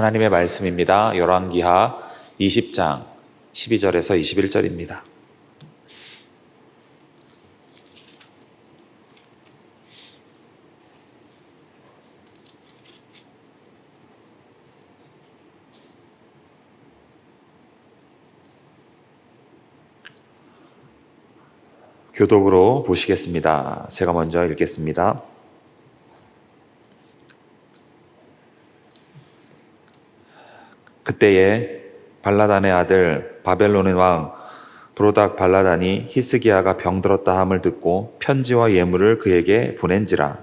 하나님의 말씀입니다. 열왕기하 20장 12절에서 21절입니다. 교독으로 보시겠습니다. 제가 먼저 읽겠습니다. 그때에 발라단의 아들 바벨론의 왕 브로닥 발라단이 히스기야가 병들었다 함을 듣고 편지와 예물을 그에게 보낸지라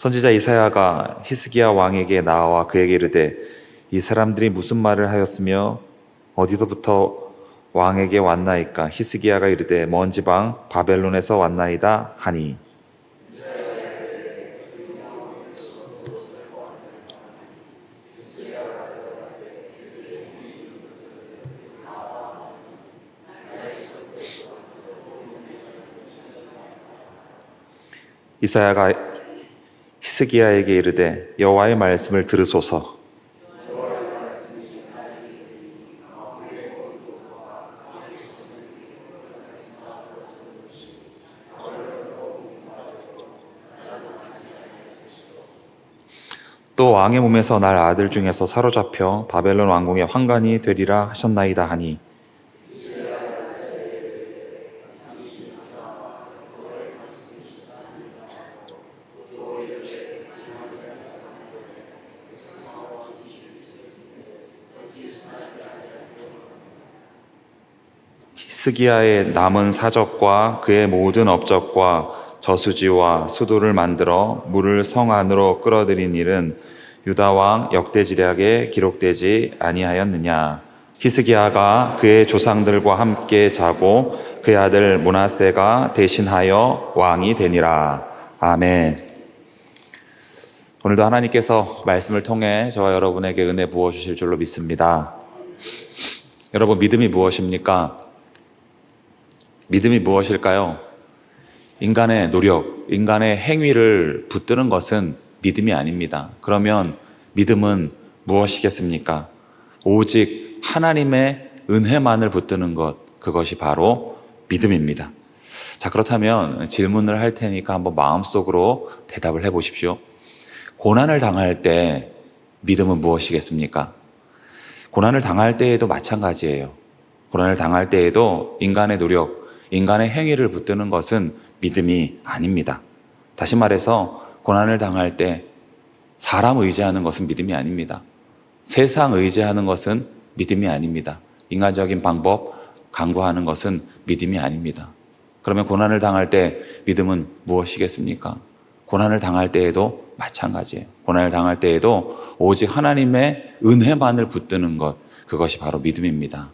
선지자 이사야가 히스기야 왕에게 나와 그에게 이르되 이 사람들이 무슨 말을 하였으며 어디서부터 왕에게 왔나이까? 히스기야가 이르되 먼 지방 바벨론에서 왔나이다 하니. 이사야가 히스기야에게 이르되 여호와의 말씀을 들으소서. 또 왕의 몸에서 날 아들 중에서 사로잡혀 바벨론 왕궁의 환관이 되리라 하셨나이다 하니 히스기야의 남은 사적과 그의 모든 업적과 저수지와 수도를 만들어 물을 성 안으로 끌어들인 일은 유다 왕 역대지략에 기록되지 아니하였느냐 히스기야가 그의 조상들과 함께 자고 그의 아들 문하세가 대신하여 왕이 되니라 아멘. 오늘도 하나님께서 말씀을 통해 저와 여러분에게 은혜 부어 주실 줄로 믿습니다. 여러분 믿음이 무엇입니까? 믿음이 무엇일까요? 인간의 노력, 인간의 행위를 붙드는 것은 믿음이 아닙니다. 그러면 믿음은 무엇이겠습니까? 오직 하나님의 은혜만을 붙드는 것, 그것이 바로 믿음입니다. 자, 그렇다면 질문을 할 테니까 한번 마음속으로 대답을 해 보십시오. 고난을 당할 때 믿음은 무엇이겠습니까? 고난을 당할 때에도 마찬가지예요. 고난을 당할 때에도 인간의 노력, 인간의 행위를 붙드는 것은 믿음이 아닙니다. 다시 말해서 고난을 당할 때 사람 의지하는 것은 믿음이 아닙니다. 세상 의지하는 것은 믿음이 아닙니다. 인간적인 방법 강구하는 것은 믿음이 아닙니다. 그러면 고난을 당할 때 믿음은 무엇이겠습니까? 고난을 당할 때에도 마찬가지예요. 고난을 당할 때에도 오직 하나님의 은혜만을 붙드는 것, 그것이 바로 믿음입니다.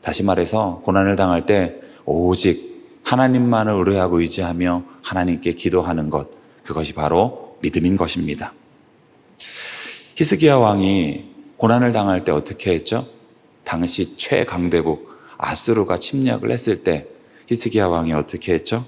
다시 말해서 고난을 당할 때 오직 하나님만을 의뢰하고 의지하며 하나님께 기도하는 것, 그것이 바로 믿음인 것입니다. 히스기야 왕이 고난을 당할 때 어떻게 했죠? 당시 최강대국 아수르가 침략을 했을 때 히스기야 왕이 어떻게 했죠?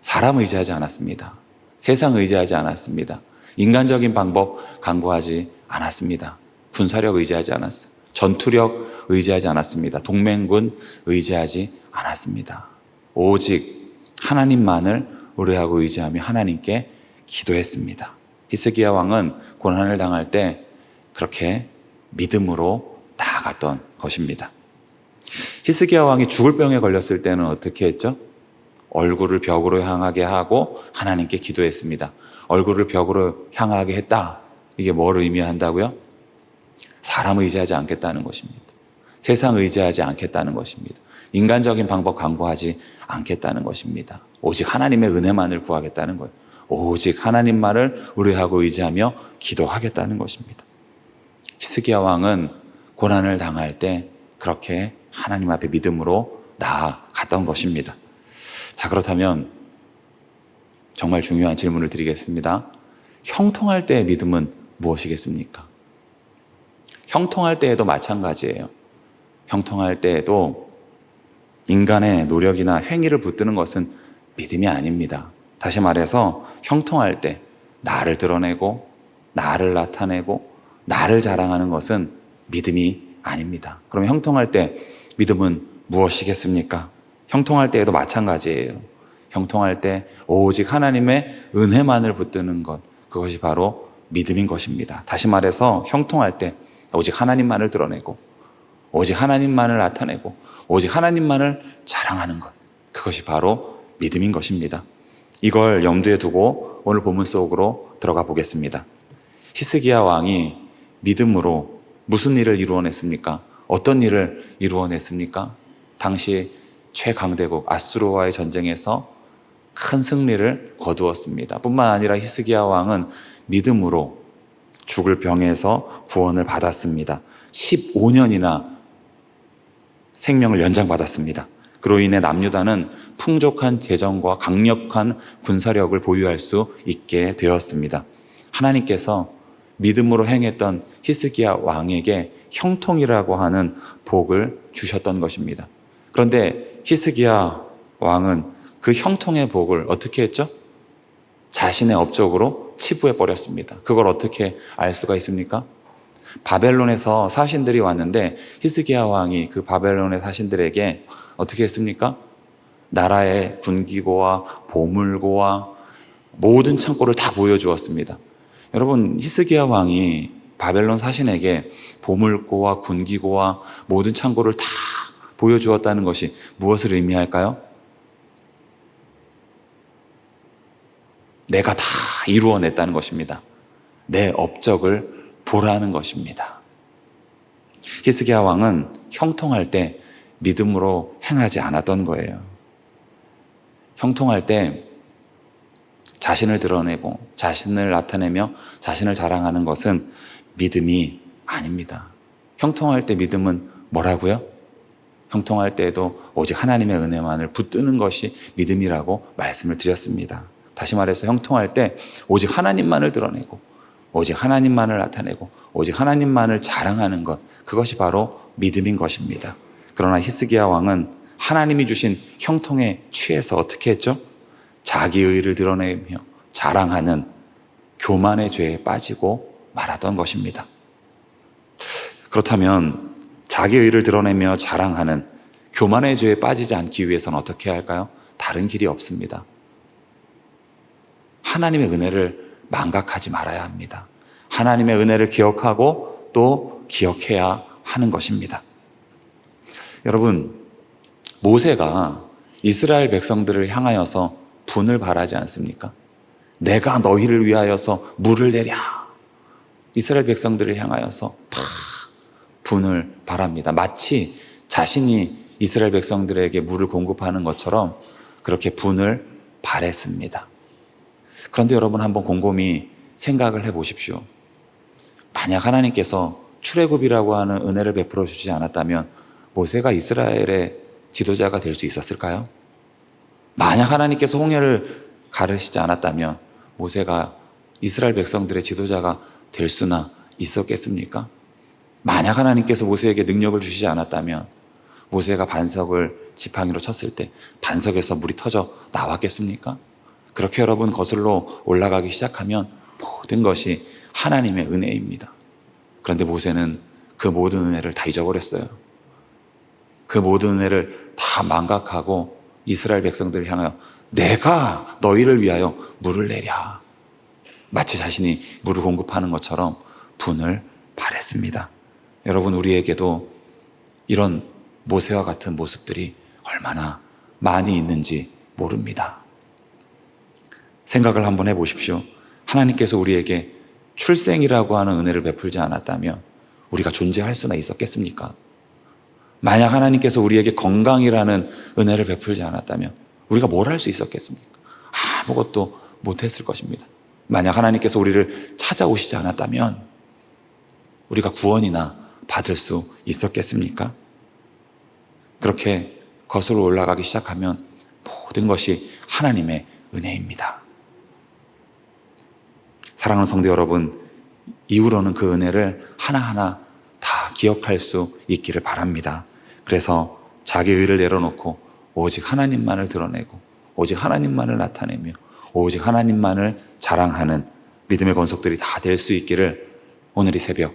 사람 의지하지 않았습니다. 세상 의지하지 않았습니다. 인간적인 방법 강구하지 않았습니다. 군사력 의지하지 않았어요. 전투력 의지하지 않았습니다. 동맹군 의지하지 않았습니다. 오직 하나님만을 의뢰하고 의지하며 하나님께 기도했습니다. 히스기야 왕은 고난을 당할 때 그렇게 믿음으로 나아갔던 것입니다. 히스기야 왕이 죽을 병에 걸렸을 때는 어떻게 했죠? 얼굴을 벽으로 향하게 하고 하나님께 기도했습니다. 얼굴을 벽으로 향하게 했다. 이게 뭘 의미한다고요? 사람 의지하지 않겠다는 것입니다. 세상 의지하지 않겠다는 것입니다. 인간적인 방법 강구하지 않겠다는 것입니다. 오직 하나님의 은혜만을 구하겠다는 거예요. 오직 하나님만을 의뢰하고 의지하며 기도하겠다는 것입니다. 히스기야 왕은 고난을 당할 때 그렇게 하나님 앞에 믿음으로 나아갔던 것입니다. 자, 그렇다면 정말 중요한 질문을 드리겠습니다. 형통할 때의 믿음은 무엇이겠습니까? 형통할 때에도 마찬가지예요. 형통할 때에도 인간의 노력이나 행위를 붙드는 것은 믿음이 아닙니다. 다시 말해서 형통할 때 나를 드러내고 나를 나타내고 나를 자랑하는 것은 믿음이 아닙니다. 그럼 형통할 때 믿음은 무엇이겠습니까? 형통할 때에도 마찬가지예요. 형통할 때 오직 하나님의 은혜만을 붙드는 것, 그것이 바로 믿음인 것입니다. 다시 말해서 형통할 때 오직 하나님만을 드러내고 오직 하나님만을 나타내고 오직 하나님만을 자랑하는 것, 그것이 바로 믿음인 것입니다. 이걸 염두에 두고 오늘 본문 속으로 들어가 보겠습니다. 히스기야 왕이 믿음으로 무슨 일을 이루어냈습니까? 어떤 일을 이루어냈습니까? 당시 최강대국 아수르와의 전쟁에서 큰 승리를 거두었습니다. 뿐만 아니라 히스기야 왕은 믿음으로 죽을 병에서 구원을 받았습니다. 15년이나 생명을 연장받았습니다. 그로 인해 남유다는 풍족한 재정과 강력한 군사력을 보유할 수 있게 되었습니다. 하나님께서 믿음으로 행했던 히스기야 왕에게 형통이라고 하는 복을 주셨던 것입니다. 그런데 히스기야 왕은 그 형통의 복을 어떻게 했죠? 자신의 업적으로 치부해 버렸습니다. 그걸 어떻게 알 수가 있습니까? 바벨론에서 사신들이 왔는데 히스기야 왕이 그 바벨론의 사신들에게 어떻게 했습니까? 나라의 군기고와 보물고와 모든 창고를 다 보여주었습니다. 여러분 히스기야 왕이 바벨론 사신에게 보물고와 군기고와 모든 창고를 다 보여주었다는 것이 무엇을 의미할까요? 내가 다 이루어냈다는 것입니다. 내 업적을 보라는 것입니다. 히스기야 왕은 형통할 때 믿음으로 행하지 않았던 거예요. 형통할 때 자신을 드러내고 자신을 나타내며 자신을 자랑하는 것은 믿음이 아닙니다. 형통할 때 믿음은 뭐라고요? 형통할 때에도 오직 하나님의 은혜만을 붙드는 것이 믿음이라고 말씀을 드렸습니다. 다시 말해서 형통할 때 오직 하나님만을 드러내고 오직 하나님만을 나타내고 오직 하나님만을 자랑하는 것 그것이 바로 믿음인 것입니다. 그러나 히스기야 왕은 하나님이 주신 형통에 취해서 어떻게 했죠? 자기 의를 드러내며 자랑하는 교만의 죄에 빠지고 말하던 것입니다. 그렇다면 자기 의를 드러내며 자랑하는 교만의 죄에 빠지지 않기 위해서는 어떻게 해야 할까요? 다른 길이 없습니다. 하나님의 은혜를 망각하지 말아야 합니다. 하나님의 은혜를 기억하고 또 기억해야 하는 것입니다. 여러분, 모세가 이스라엘 백성들을 향하여서 분을 바라지 않습니까? 내가 너희를 위하여서 물을 내랴. 이스라엘 백성들을 향하여서 팍 분을 바랍니다. 마치 자신이 이스라엘 백성들에게 물을 공급하는 것처럼 그렇게 분을 바랬습니다. 그런데 여러분 한번 곰곰이 생각을 해 보십시오. 만약 하나님께서 출애굽이라고 하는 은혜를 베풀어 주지 않았다면 모세가 이스라엘의 지도자가 될 수 있었을까요? 만약 하나님께서 홍해를 가르시지 않았다면 모세가 이스라엘 백성들의 지도자가 될 수나 있었겠습니까? 만약 하나님께서 모세에게 능력을 주시지 않았다면 모세가 반석을 지팡이로 쳤을 때 반석에서 물이 터져 나왔겠습니까? 그렇게 여러분 거슬러 올라가기 시작하면 모든 것이 하나님의 은혜입니다. 그런데 모세는 그 모든 은혜를 다 잊어버렸어요. 그 모든 은혜를 다 망각하고 이스라엘 백성들을 향하여 내가 너희를 위하여 물을 내랴. 마치 자신이 물을 공급하는 것처럼 분을 발했습니다. 여러분, 우리에게도 이런 모세와 같은 모습들이 얼마나 많이 있는지 모릅니다. 생각을 한번 해 보십시오. 하나님께서 우리에게 출생이라고 하는 은혜를 베풀지 않았다면 우리가 존재할 수나 있었겠습니까? 만약 하나님께서 우리에게 건강이라는 은혜를 베풀지 않았다면 우리가 뭘 할 수 있었겠습니까? 아무것도 못했을 것입니다. 만약 하나님께서 우리를 찾아오시지 않았다면 우리가 구원이나 받을 수 있었겠습니까? 그렇게 거슬러 올라가기 시작하면 모든 것이 하나님의 은혜입니다. 사랑하는 성도 여러분, 이후로는 그 은혜를 하나하나 다 기억할 수 있기를 바랍니다. 그래서 자기 의를 내려놓고 오직 하나님만을 드러내고 오직 하나님만을 나타내며 오직 하나님만을 자랑하는 믿음의 권속들이 다 될 수 있기를 오늘 이 새벽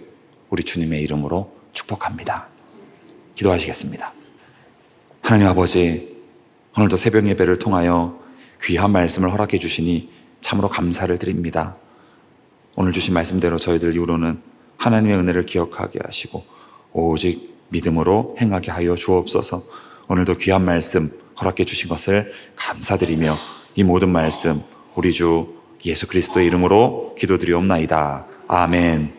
우리 주님의 이름으로 축복합니다. 기도하시겠습니다. 하나님 아버지, 오늘도 새벽 예배를 통하여 귀한 말씀을 허락해 주시니 참으로 감사를 드립니다. 오늘 주신 말씀대로 저희들 이후로는 하나님의 은혜를 기억하게 하시고 오직 믿음으로 행하게 하여 주옵소서. 오늘도 귀한 말씀 허락해 주신 것을 감사드리며 이 모든 말씀 우리 주 예수 그리스도의 이름으로 기도드리옵나이다. 아멘.